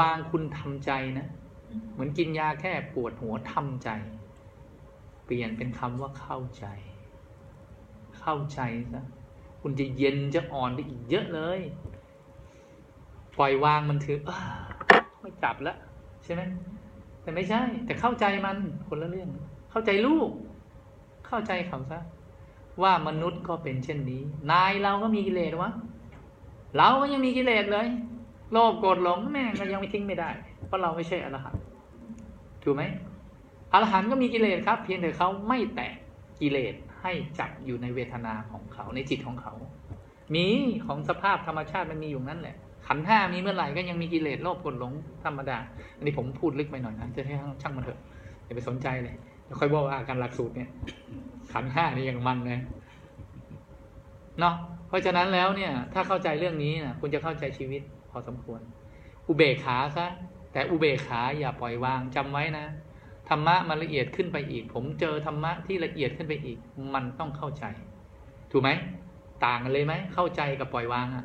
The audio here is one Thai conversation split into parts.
วางคุณทำใจนะ เหมือนกินยาแค่ปวดหัวทำใจ เปลี่ยนเป็นคำว่าเข้าใจ เข้าใจซะคุณจะเย็นจะอ่อนได้อีกเยอะเลย ปล่อยวางมันถืออไม่จับแล้วใช่ไหมแต่ไม่ใช่ แต่เข้าใจมันคนละเรื่อง เข้าใจลูก เข้าใจเขาซะว่ามนุษย์ก็เป็นเช่นนี้ นายเราก็มีกิเลสวะเราก็ยังมีกิเลสเลย โลภโกรธหลงแม่งก็ยังไม่ทิ้งไม่ได้ เพราะเราไม่ใช่อรหันต์ถูกไหมอรหันต์ก็มีกิเลสครับ เพียงแต่เขาไม่แตะกิเลสให้จับอยู่ในเวทนาของเขาในจิตของเขา มีของสภาพธรรมชาติมันมีอยู่นั่นแหละ ขันห้ามีเมื่อไหร่ก็ยังมีกิเลสโลภโกรธหลงธรรมดา อันนี้ผมพูดลึกไปหน่อยนะจะให้ช่างมันเถอะอย่าไปสนใจเลยเดี๋ยวค่อยบอกว่าการหลักสูตรเนี่ย ขันห้านี่ยังมันเลยเนาะเพราะฉะนั้นแล้วเนี่ย ถ้าเข้าใจเรื่องนี้นะคุณจะเข้าใจชีวิต พอสมควร อุเบกขาซะแต่อุเบกขาอย่าปล่อยวางจำไว้นะธรรมะมันละเอียดขึ้นไปอีก ผมเจอธรรมะที่ละเอียดขึ้นไปอีก มันต้องเข้าใจ ถูกไหมต่างกันเลยไหมเข้าใจกับปล่อยวางอะ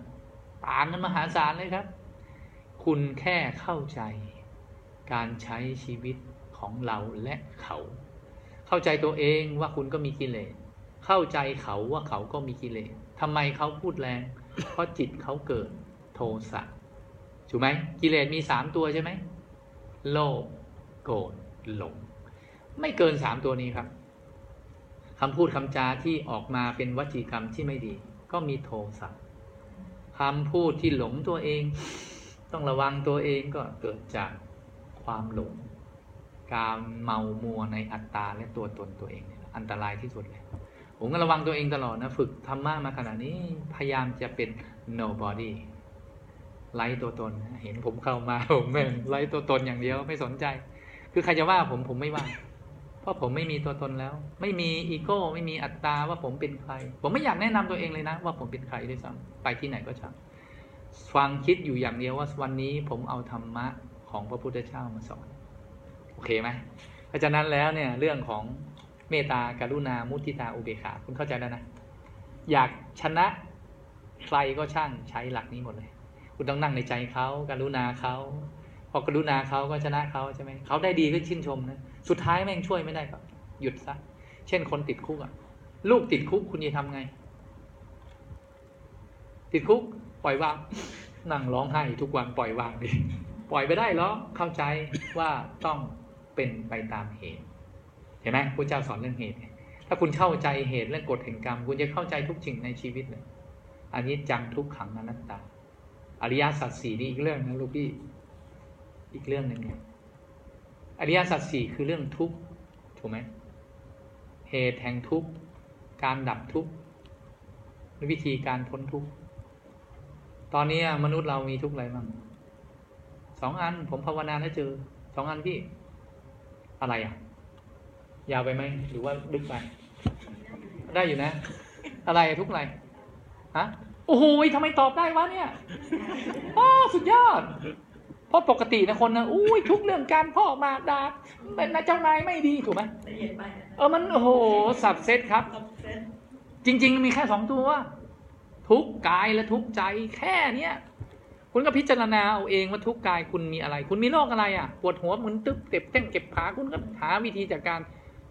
ต่างกันมหาศาลเลยครับ คุณแค่เข้าใจ การใช้ชีวิตของเราและเขา เข้าใจตัวเองว่าคุณก็มีกิเลสเข้าใจเขาว่าเขาก็มีกิเลสทำไมเขาพูดแรง เพราะจิตเขาเกิดโทสะ ถูกไหมกิเลสมีสามตัวใช่ไหมโลภโกรธหลง ไม่เกินสามตัวนี้ครับคำพูดคำจาที่ออกมาเป็นวจีกรรมที่ไม่ดี ก็มีโทสะคำพูดที่หลงตัวเอง ต้องระวังตัวเองก็เกิดจากความหลง การเมามัวในอัตตาและตัวตนตัวเองเนี่ยอันตรายที่สุดเลยผมก็ระวังตัวเองตลอดนะ ฝึกธรรมะมาขนาดนี้พยายามจะเป็น nobody ไล่ตัวตน เห็นผมเข้ามาผมแม่งไล่ตัวตนอย่างเดียวไม่สนใจ คือใครจะว่าผมผมไม่ว่า เพราะผมไม่มีตัวตนแล้ว ไม่มีอีโก้ไม่มีอัตตาว่าผมเป็นใคร ผมไม่อยากแนะนำตัวเองเลยนะ ว่าผมเป็นใครด้วยซ้ำไปที่ไหนก็ช่างฟังคิดอยู่อย่างเดียวว่าวันนี้ผมเอาธรรมะของพระพุทธเจ้ามาสอน โอเคไหมเพราะฉะนั้นแล้วเนี่ยเรื่องของเมตตาการุณามุทิตาอุเบกขาคุณเข้าใจแล้วนะ อยากชนะใครก็ช่างใช้หลักนี้หมดเลย คุณต้องนั่งในใจเขาการุณาเขาพอกรุณาเขาก็ชนะเขาใช่ไหมเขาได้ดีก็ชื่นชมนะสุดท้ายแม่งช่วยไม่ได้ก็หยุดซะเช่นคนติดคุกอะลูกติดคุกคุณจะทำไง ติดคุก ปล่อยวางนั่งร้องไห้ทุกวันปล่อยวางดิปล่อยไปได้หรอเข้าใจว่าต้องเป็นไปตามเหตุ เห็นไหมพระเจ้าสอนเรื่องเหตุ ถ้าคุณเข้าใจเหตุและกฎแห่งกรรม คุณจะเข้าใจทุกสิ่งในชีวิตเลยอันนี้จังทุกขังอนัตตา อริยสัจสี่นี่อีกเรื่องนะลูกพี่อีกเรื่องหนึ่งเนี่ยอริยสัจสี่คือเรื่องทุกข์ถูกไหมเหตุแห่งทุกข์การดับทุกข์วิธีการพ้นทุกข์ตอนนี้มนุษย์เรามีทุกข์อะไรบ้างสองอันผมภาวนาแล้วเจอสองอันพี่ อะไรอะ ยาวไปไหมหรือว่าลึกไป ได้อยู่นะ อะไรทุกข์อะไรฮะ โอ้โหทำไมตอบได้วะเนี่ยอ้อสุดยอด เพราะปกตินะคนนะอุ้ยทุกเรื่องการพ่อมาดาเป็นนะเจ้านายไม่ดีถูกไหมเอียดไปเออมันโอ้โหสับเซตครับ จริง ๆ มีแค่สองตัว ทุกกายและทุกใจแค่เนี้ยคุณก็พิจารณาเอาเองว่าทุกกายคุณมีอะไร คุณมีโรคอะไรอะปวดหัวมึนตึ๊บเจ็บแข้งเจ็บขาคุณก็หาวิธีจัดการ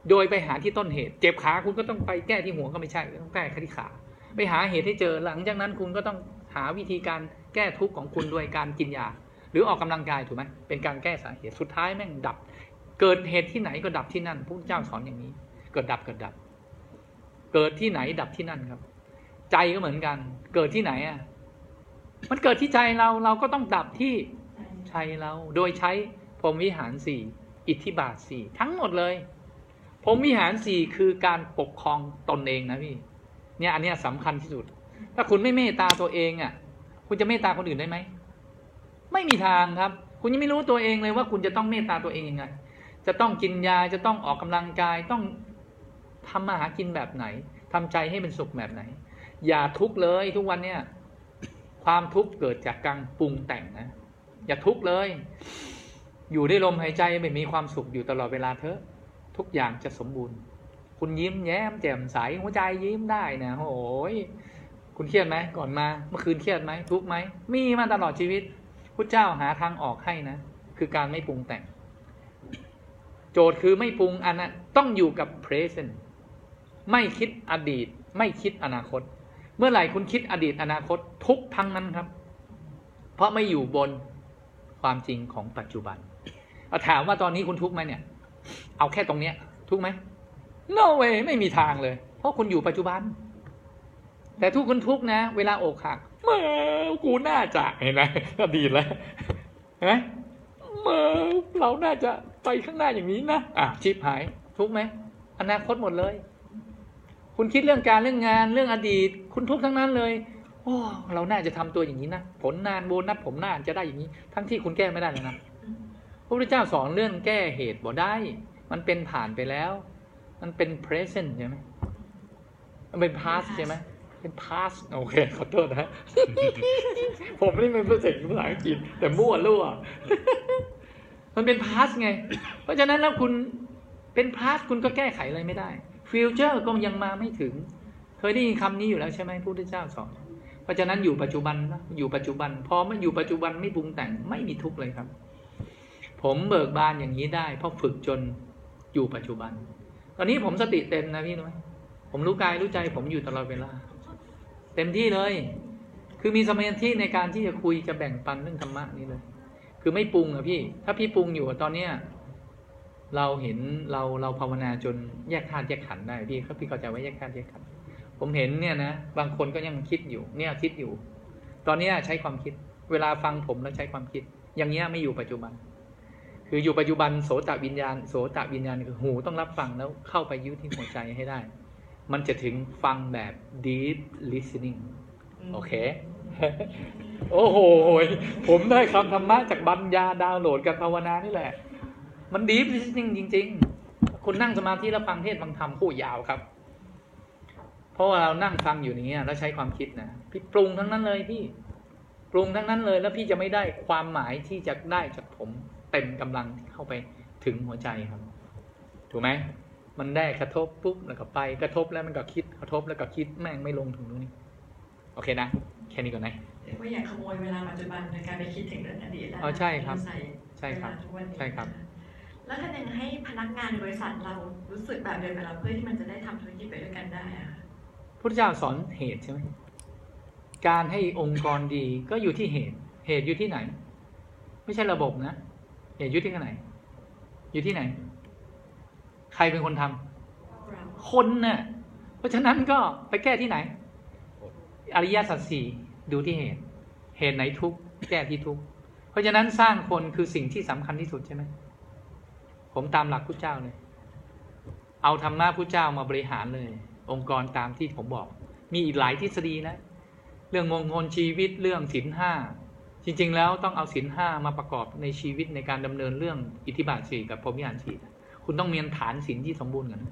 โดยไปหาที่ต้นเหตุ เจ็บขาคุณก็ต้องไปแก้ที่หัวก็ไม่ใช่ต้องแก้ที่ขา ไปหาเหตุให้เจอหลังจากนั้นคุณก็ต้องหาวิธีการแก้ทุกข์ของคุณโดยการกินยา หรือออกกำลังกายถูกไหมเป็นการแก้สาเหตุสุดท้ายแม่งดับ เกิดเหตุที่ไหนก็ดับที่นั่นพระพุทธเจ้าสอนอย่างนี้ เกิดดับเกิดดับ เกิดที่ไหนดับที่นั่นครับ ใจก็เหมือนกัน เกิดที่ไหนอะมันเกิดที่ใจเราเราก็ต้องดับที่ใจเรา โดยใช้พรมวิหารสี่อิทธิบาทสี่ทั้งหมดเลยพรมวิหารสี่คือการปกครองตนเองนะพี่ เนี่ยอันเนี้ยสำคัญที่สุด ถ้าคุณไม่เมตตาตัวเองอะ คุณจะเมตตาคนอื่นได้ไหม ไม่มีทางครับ คุณยังไม่รู้ตัวเองเลยว่าคุณจะต้องเมตตาตัวเองยังไง จะต้องกินยา จะต้องออกกำลังกาย ต้องทำมาหากินแบบไหนทำใจให้เป็นสุขแบบไหน อย่าทุกข์เลยทุกวันเนี่ยความทุกข์เกิดจากการปรุงแต่งนะ อย่าทุกข์เลย อยู่ได้ลมหายใจไม่มีความสุขอยู่ตลอดเวลาเถอะ ทุกอย่างจะสมบูรณ์ คุณยิ้มแย้มแจ่มใสหัวใจยิ้มได้นะโอ้ยคุณเครียดไหมก่อนมา เมื่อคืนเครียดไหมทุกไหมมีมาตลอดชีวิตพุทธเจ้าหาทางออกให้นะ คือการไม่ปรุงแต่ง โจทย์คือไม่ปรุงอันนั้นต้องอยู่กับ present ไม่คิดอดีต ไม่คิดอนาคต เมื่อไหร่คุณคิดอดีตอนาคตทุกทั้งนั้นครับ เพราะไม่อยู่บนความจริงของปัจจุบันเอาถามว่าตอนนี้คุณทุกไหมเนี่ย เอาแค่ตรงเนี้ย ทุกไหม no way ไม่มีทางเลย เพราะคุณอยู่ปัจจุบัน แต่ทุกคนทุกนะ เวลาอกหักเมื่อกูน่าจะเห็นไหมอดีตแล้วเห็นไหมเมื่อเราน่าจะไปข้างหน้าอย่างนี้นะอะชิบหายทุกไหมอนาคตหมดเลย คุณคิดเรื่องการเรื่องงานเรื่องอดีต คุณทุกทั้งนั้นเลยโอ้เราน่าจะทำตัวอย่างนี้นะผลนานโบนัสผมน่าจะได้อย่างนี้ ทั้งที่คุณแก้ไม่ได้เลยนะพระพุทธเจ้าสอนเรื่องแก้เหตุบ่ได้ มันเป็นผ่านไปแล้ว มันเป็น present ใช่ไหมมันเป็น past ใช่ไหมเป็น past โอเค ขอโทษนะ ผมนี่ไม่รู้สึกภาษาอังกฤษแต่มั่วรั่ว มันเป็น past ไง เพราะฉะนั้นแล้วคุณเป็น past คุณก็แก้ไขอะไรไม่ได้ future ก็ยังมาไม่ถึง เคยได้ยินคำนี้อยู่แล้วใช่ไหมพระพุทธเจ้าสอนเพราะฉะนั้นอยู่ปัจจุบันนะอยู่ปัจจุบัน พอไม่อยู่ปัจจุบันไม่ปรุงแต่งไม่มีทุกข์เลยครับ ผมเบิกบานอย่างนี้ได้ เพราะฝึกจนอยู่ปัจจุบัน ตอนนี้ผมสติเต็มนะพี่น้อยผมรู้กายรู้ใจผมอยู่ตลอดเวลา เต็มที่เลย คือมีสมาธิในการที่จะคุยจะแบ่งปันเรื่องธรรมะนี่เลย คือไม่ปรุงอะพี่ ถ้าพี่ปรุงอยู่อะตอนเนี้ยเราเห็นเราเราภาวนาจนแยกธาตุแยกขันธ์ได้พี่ครับพี่เข้าใจว่าแยกธาตุแยกขันธ์ผมเห็นเนี่ยนะบางคนก็ยังคิดอยู่ เนี่ยคิดอยู่ ตอนเนี้ยใช้ความคิด เวลาฟังผมแล้วใช้ความคิด อย่างเงี้ยไม่อยู่ปัจจุบัน คืออยู่ปัจจุบันโสตวิญญาณ โสตวิญญาณคือหูต้องรับฟังแล้วเข้าไปยึดที่หัวใจให้ได้ มันจะถึงฟังแบบ deep listening โอเค โอ้โห ผมได้คำธรรมะจากบัญญาดาวน์โหลดกับภาวนานี่แหละ มัน deep listening จริง ๆ คุณนั่งสมาธิแล้วฟังเทศน์ฟังธรรมคู่ยาวครับ เพราะว่าเรานั่งฟังอยู่อย่างเงี้ยแล้วใช้ความคิดนะพี่ปรุงทั้งนั้นเลยพี่ ปรุงทั้งนั้นเลยแล้วพี่จะไม่ได้ความหมายที่จะได้จากผมเต็มกำลังที่เข้าไปถึงหัวใจครับ ถูกไหมมันได้กระทบปุ๊บแล้วก็ไปกระทบแล้วมันก็คิดกระทบแล้วก็คิดแม่งไม่ลงถึงตรงนี้โอเคนะแค่นี้ก่อนนะเรียกว่าอย่าขโมยเวลาปัจจุบันในการไปคิดถึงเรื่องอดีตแล้วอ๋อใช่ครับใส่ใช่ครับเวลาทุกวันนี้ใช่ครับแล้วถ้ายังให้พนักงานในบริษัทเรารู้สึกแบบเดียวกับเราเพื่อที่มันจะได้ทำธุรกิจไปด้วยกันได้อะค่ะพุทธเจ้าสอนเหตุใช่ไหมการให้องค์กรดีก็อยู่ที่เหตุ เหตุอยู่ที่ไหน ไม่ใช่ระบบนะ เหตุอยู่ที่ไหนอยู่ที่ไหน ใครเป็นคนทำเราคนน่ะเพราะฉะนั้นก็ไปแก้ที่ไหน อริยสัจสี่ดูที่เหตุ เหตุไหนทุกข์แก้ที่ทุกข์เพราะฉะนั้นสร้างคนคือสิ่งที่สำคัญที่สุดใช่ไหมผมตามหลักพุทธเจ้าเลย เอาธรรมะพุทธเจ้ามาบริหารเลย องค์กรตามที่ผมบอก มีอีกหลายทฤษฎีนะ เรื่องมงคลชีวิตเรื่องศีลห้า จริง ๆ แล้วต้องเอาศีลห้ามาประกอบในชีวิตในการดำเนินเรื่องอิทธิบาทสี่กับพรหมิหารสี่คุณต้องมีฐานศีลที่สมบูรณ์กันน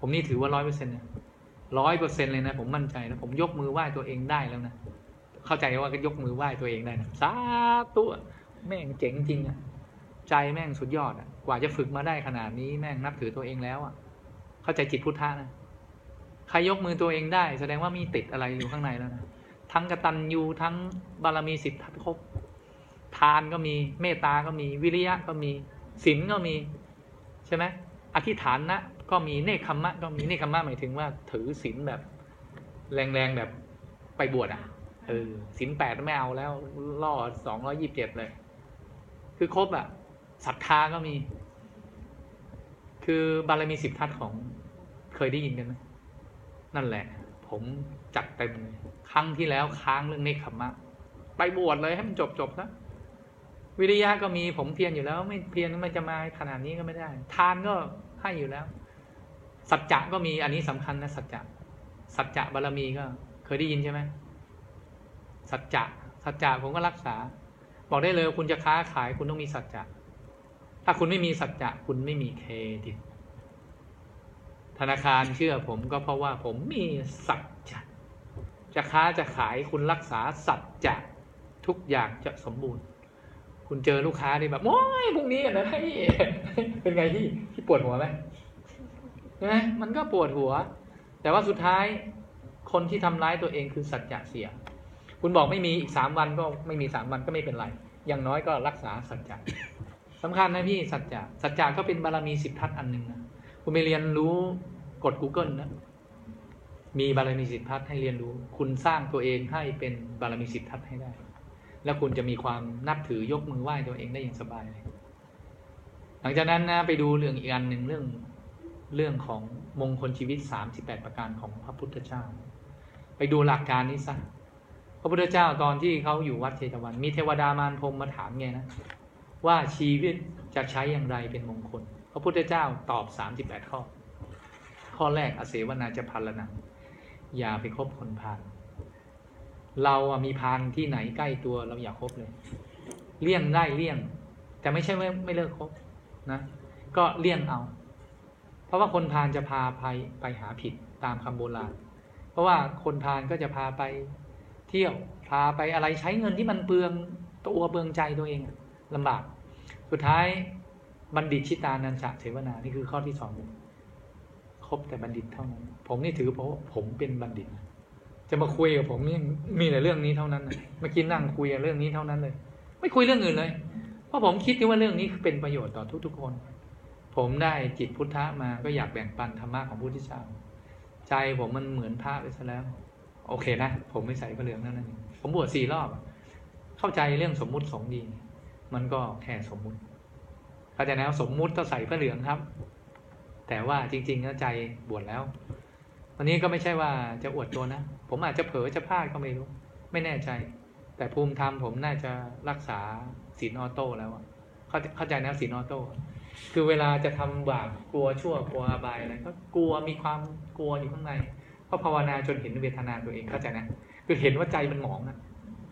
ผมนี่ถือว่าร้อยเปอร์เซ็นต์นะร้อยเปอร์เซ็นต์เลยนะ ผมมั่นใจนะผมยกมือไหว้ตัวเองได้แล้วนะเข้าใจว่าก็ยกมือไหว้ตัวเองได้นะสาธุแม่งเจ๋งจริงอะใจแม่งสุดยอดอะกว่าจะฝึกมาได้ขนาดนี้แม่งนับถือตัวเองแล้วอะเข้าใจจิตพุทธะนะใครยกมือตัวเองได้ แสดงว่ามีติดอะไรอยู่ข้างในแล้วนะ ทั้งกตัญญูทั้งบารมีสิบทัศครบทานก็มีเมตตาก็มีวิริยะก็มีศีลก็มีใช่ไหมอธิษฐานนะก็มีเนคขมมะก็มีเนคขมมะหมายถึงว่าถือศีลแบบ แรงๆแบบไปบวชอะเออศีลแปดไม่เอาแล้วล่อสองร้อยี่บเจ็ดเลย คือครบอะศรัทธาก็มี คือบารมีสิบทัศของเคยได้ยินกันไหมนั่นแหละ ผม จัดเต็มครั้งที่แล้วค้างเรื่องเนคขมมะ ไปบวชเลยให้มันจบจบนะวิริยะก็มีผมเพียรอยู่แล้ว ไม่เพียรมันจะมาขนาดนี้ก็ไม่ได้ ทานก็ให้อยู่แล้ว สัจจะก็มีอันนี้สำคัญนะสัจจะสัจจะบารมีก็ เคยได้ยินใช่ไหมสัจจะสัจจะผมก็รักษา บอกได้เลยคุณจะค้าขายคุณต้องมีสัจจะถ้าคุณไม่มีสัจจะคุณไม่มีเครดิตธนาคารเชื่อผมก็เพราะว่าผมมีสัจจะ จะค้าจะขายคุณรักษาสัจจะทุกอย่างจะสมบูรณ์ คุณเจอลูกค้าที่แบบโอ้ยพรุ่งนี้กันนะพี่เป็นไงพี่พี่ปวดหัวไหมใช่ไหมมันก็ปวดหัว แต่ว่าสุดท้ายคนที่ทำร้ายตัวเองคือสัจจะเสีย คุณบอกไม่มีอีกสามวันก็ไม่มีสามวันก็ไม่เป็นไร อย่างน้อยก็รักษาสัจจะสำคัญนะพี่สัจจะสัจจะก็เป็นบารมีสิบทัศน์อันหนึ่งนะ คุณไปเรียนรู้กด Google นะ มีบารมีสิบทัศน์ให้เรียนรู้ คุณสร้างตัวเองให้เป็นบารมีสิบทัศน์ให้ได้ แล้วคุณจะมีความนับถือยกมือไหว้ตัวเองได้อย่างสบายเลยหลังจากนั้นนะไปดูเรื่องอีกอันหนึ่งเรื่องเรื่องของมงคลชีวิตสามสิบแปดประการของพระพุทธเจ้า ไปดูหลักการนี้ซะพระพุทธเจ้าตอนที่เขาอยู่วัดเชตวัน มีเทวดามารพรมมาถามไงนะว่าชีวิตจะใช้อย่างไรเป็นมงคล พระพุทธเจ้าตอบสามสิบแปดข้อ ข้อแรกอเสวนาจะพันละนัง อย่าไปคบคนพาลเราอะมีพาลที่ไหนใกล้ตัวเราอย่าคบเลย เลี่ยงได้เลี่ยง แต่ไม่ใช่ว่าไม่เลิกคบนะ ก็เลี่ยงเอา เพราะว่าคนพาลจะพาไปไปหาผิดตามคำโบราณ เพราะว่าคนพาลก็จะพาไปเที่ยวพาไปอะไรใช้เงินที่มันเปลืองตัวเปลืองใจตัวเองอะลำบาก สุดท้ายบัณฑิตชิตานันจะเสวนา นี่คือข้อที่สอง คบแต่บัณฑิตเท่านั้น ผมนี่ถือเพราะผมเป็นบัณฑิต จะมาคุยกับผมนี่มีแต่เรื่องนี้เท่านั้นเมื่อกี้นั่งคุยเรื่องนี้เท่านั้นเลย ไม่คุยเรื่องอื่นเลย เพราะผมคิดว่าเรื่องนี้คือเป็นประโยชน์ต่อทุกๆคน ผมได้จิตพุทธะมาก็อยากแบ่งปันธรรมะของพระพุทธเจ้าใจผมมันเหมือนพระไปซะแล้ว โอเคนะ ผมไม่ใส่พระเหลืองนั่นนั่นผมบวชสี่รอบ เข้าใจเรื่องสมมุติสองดี มันก็แค่สมมุติเข้าใจแล้วสมมุติต้องใส่พระเหลืองครับ แต่ว่าจริงๆแล้วใจบวชแล้ววันนี้ก็ไม่ใช่ว่าจะอวดตัวนะ ผมอาจจะเผลอจะพลาดก็ไม่รู้ ไม่แน่ใจ แต่ภูมิธรรมผมน่าจะรักษาศีลออโต้แล้วอะเข้าเข้าใจนะศีลออโต้คือเวลาจะทำบาปกลัวชั่วกลัวอบายอะไรก็กลัวมีความกลัวอยู่ข้างในเพราะภาวนาจนเห็นเวทนาตัวเองเข้าใจนะคือเห็นว่าใจมันหมองอะ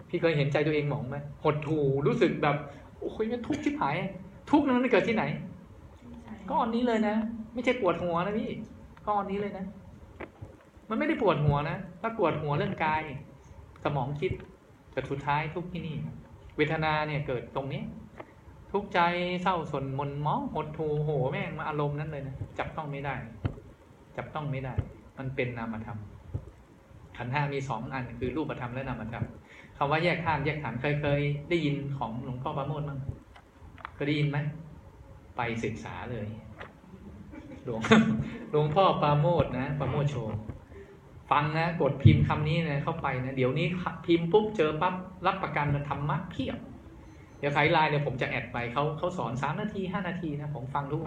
พี่เคยเห็นใจตัวเองหมองไหมหดหูรู้สึกแบบโอ้ยมันทุกข์ชิบหาย ทุกข์นั้นมันเกิดที่ไหน ก้อนนี้เลยนะ ไม่ใช่ปวดหัวนะพี่ก้อนนี้เลยนะ มันไม่ได้ปวดหัวนะถ้าปวดหัวเรื่องกาย สมองคิดแต่สุดท้ายทุกที่นี่ เวทนาเนี่ยเกิดตรงนี้ ทุกใจเศร้าสนมนมองหดหูโหแม่งมาอารมณ์นั้นเลยนะจับต้องไม่ได้ จับต้องไม่ได้ มันเป็นนามธรรมขันธ์ห้ามีสองอันคือรูปธรรมและนามธรรมคำว่าแยกธาตุแยกขันธ์เคยเคยได้ยินของหลวงพ่อปราโมทบ้งเคยได้ยินไหม ไปศึกษาเลย หลวงหลวงพ่อปราโมทนะปราโมทโชว์ฟังนะกดพิมพ์คำนี้นะเข้าไปนะ เดี๋ยวนี้พิมพ์ปุ๊บเจอปั๊บรับประกันธรรมะเพียบ เดี๋ยวใครไลน์เนี่ยผมจะแอดไปเขาเขาสอนสามนาทีห้านาทีนะ ผมฟังทุก